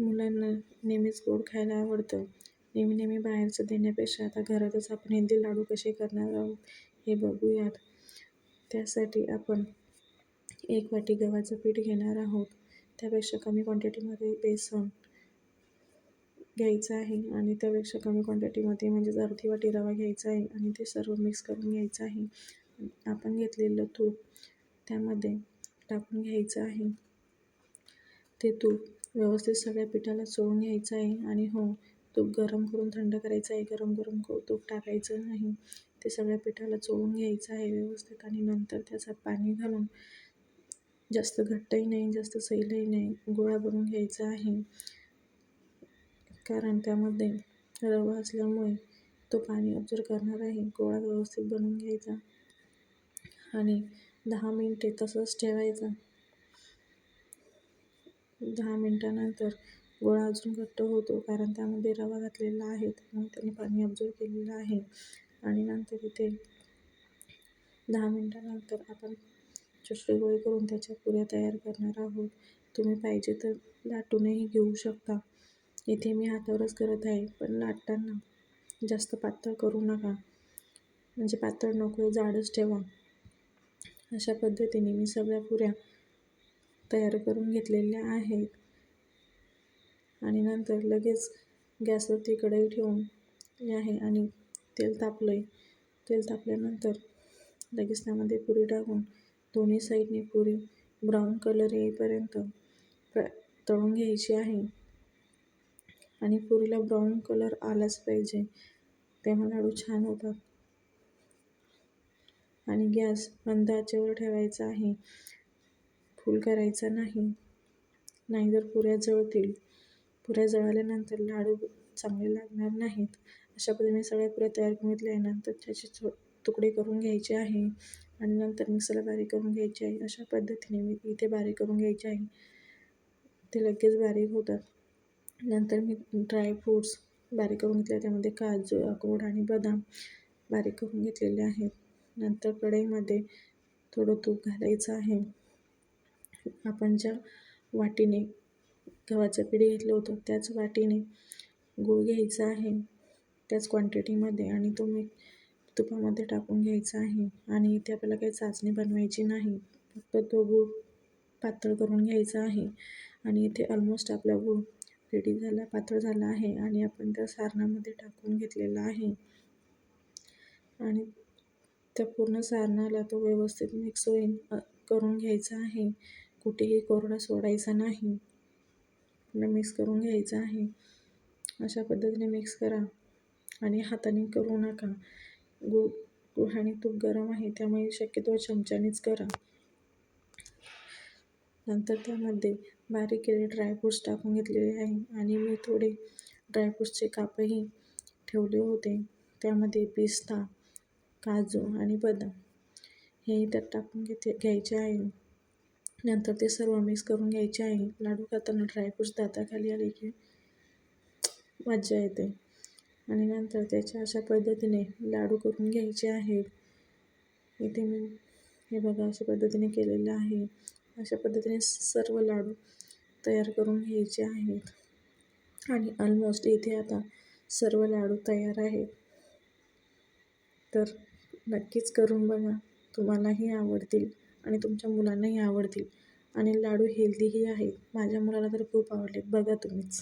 मुलांना नेहमीच गोड खायला आवडतं. नेहमी नेहमी बाहेरचं देण्यापेक्षा आता घरातच आपण हेल्दी लाडू कसे करणार आहोत हे बघूयात. त्यासाठी आपण एक वाटी गव्हाचं पीठ घेणार आहोत. त्यापेक्षा कमी क्वांटिटीमध्ये बेसन घ्यायचं आहे आणि त्यापेक्षा कमी क्वांटिटीमध्ये म्हणजेच अर्धी वाटी रवा घ्यायचा आहे आणि ते सर्व मिक्स करून घ्यायचं आहे. आपण घेतलेलं तूप त्यामध्ये टाकून घ्यायचं आहे. ते तूप व्यवस्थित सगळ्या पिठाला चोळून घ्यायचं आहे आणि हो तूप गरम करून थंड करायचं आहे. गरम गरम क तूप टाकायचं नाही. ते सगळ्या पिठाला चोळून घ्यायचं आहे व्यवस्थित आणि नंतर त्याच्यात पाणी घालून जास्त घट्टही नाही जास्त सैलही नाही गोळा बनवून घ्यायचा आहे. कारण त्यामध्ये रवा असल्यामुळे तो पाणी ऑब्झर्व करणार आहे. गोळा व्यवस्थित बनवून घ्यायचा आणि दहा मिनटे तसंच ठेवायचा. दहा मिनटानंतर गोळा अजून घट्ट होतो कारण त्यामध्ये रवा घातलेला आहे. त्यामुळे त्याने पाणी ऑब्झर्व केलेलं आहे. आणि नंतर इथे दहा मिनटानंतर आपण छोटे गोळे करून त्याच्या पुऱ्या तयार करणार आहोत. तुम्ही पाहिजे तर लाटूनही घेऊ शकता. इथे मी हातावरच करत आहे पण लाटताना जास्त पातळ करू नका. म्हणजे पातळ नको आहे जाडच ठेवा. अशा पद्धतीने मी सगळ्या पुऱ्या तयार करून घेतलेल्या आहेत. आणि नंतर लगेच गॅसवरती कढई ठेवून आहे आणि तेल तापलं आहे तेल तापल्यानंतर लगेच त्यामध्ये पुरी टाकून दोन्ही साईडने पुरी ब्राऊन कलर येईपर्यंत प्र तळून घ्यायची आहे. आणि पुरीला ब्राऊन कलर आलाच पाहिजे. तेव्हा लाडू छान होतात. आणि गॅस मंद आचेवर ठेवायचा आहे. फुल करायचा नाही. नाहीतर पुऱ्या जळतील. पुऱ्या जळाल्यानंतर लाडू चांगले लागणार नाहीत. अशा पद्धतीने सगळ्या पुऱ्या तयार करून घेतल्या नंतर त्याचे छो तुकडे करून घ्यायचे आहे. आणि नंतर मिक्सरला बारीक करून घ्यायचे आहे. अशा पद्धतीने मी इथे बारीक करून घ्यायचे आहे. ते लगेच बारीक होतात. नंतर मी ड्रायफ्रूट्स बारीक करून घेतले त्यामध्ये काजू अक्रोड आणि बदाम बारीक करून घेतलेले आहेत. नंतर कढईमध्ये थोडं तूप घालायचं आहे. आपण ज्या वाटीने गव्हाचं पीठ घेतलं होतं. त्याच वाटीने गूळ घ्यायचा आहे त्याच क्वांटिटीमध्ये आणि तो मी तुपामध्ये टाकून घ्यायचा आहे. आणि इथे आपल्याला काही चाचणी बनवायची नाही. फक्त तो गूळ पातळ करून घ्यायचा आहे. आणि इथे ऑलमोस्ट आपला गूळ रेडी झाला पातळ झाला आहे. आणि आपण त्या सारणामध्ये टाकून घेतलेला आहे. आणि त्या पूर्ण सारणाला तो व्यवस्थित मिक्स होईल करून घ्यायचा आहे. कुठेही कोरडा सोडायचा नाही. पुन्हा मिक्स करून घ्यायचा आहे. अशा पद्धतीने मिक्स करा आणि हाताने करू नका. गु गूळ आणि तूप गरम आहे त्यामुळे शक्यतो चमच्यानेच करा. नंतर त्यामध्ये बारीक केलेले ड्रायफ्रूट्स टाकून घेतलेले आहे आणि मी थोडे ड्रायफ्रूट्सचे कापही ठेवले होते. त्यामध्ये पिस्ता काजू आणि बदाम हे त्यात टाकून घेते घ्यायचे आहे. नंतर ते सर्व मिक्स करून घ्यायचे आहे. लाडू खाताना ड्रायफ्रूट्स दाताखाली आले की मज्जा येते. आणि नंतर त्याच्या अशा पद्धतीने लाडू करून घ्यायचे आहेत. इथे मी हे बघा अशा पद्धतीने केलेलं आहे. अशा पद्धतीने सर्व लाडू तयार करून घ्यायचे आहेत. आणि ऑलमोस्ट इथे आता सर्व लाडू तयार आहेत. तर नक्कीच करून बघा. तुम्हालाही आवडतील. आणि तुमच्या मुलांनाही आवडतील. आणि लाडू हेल्दीही आहेत. माझ्या मुलाला तर खूप आवडले. बघा तुम्हीच.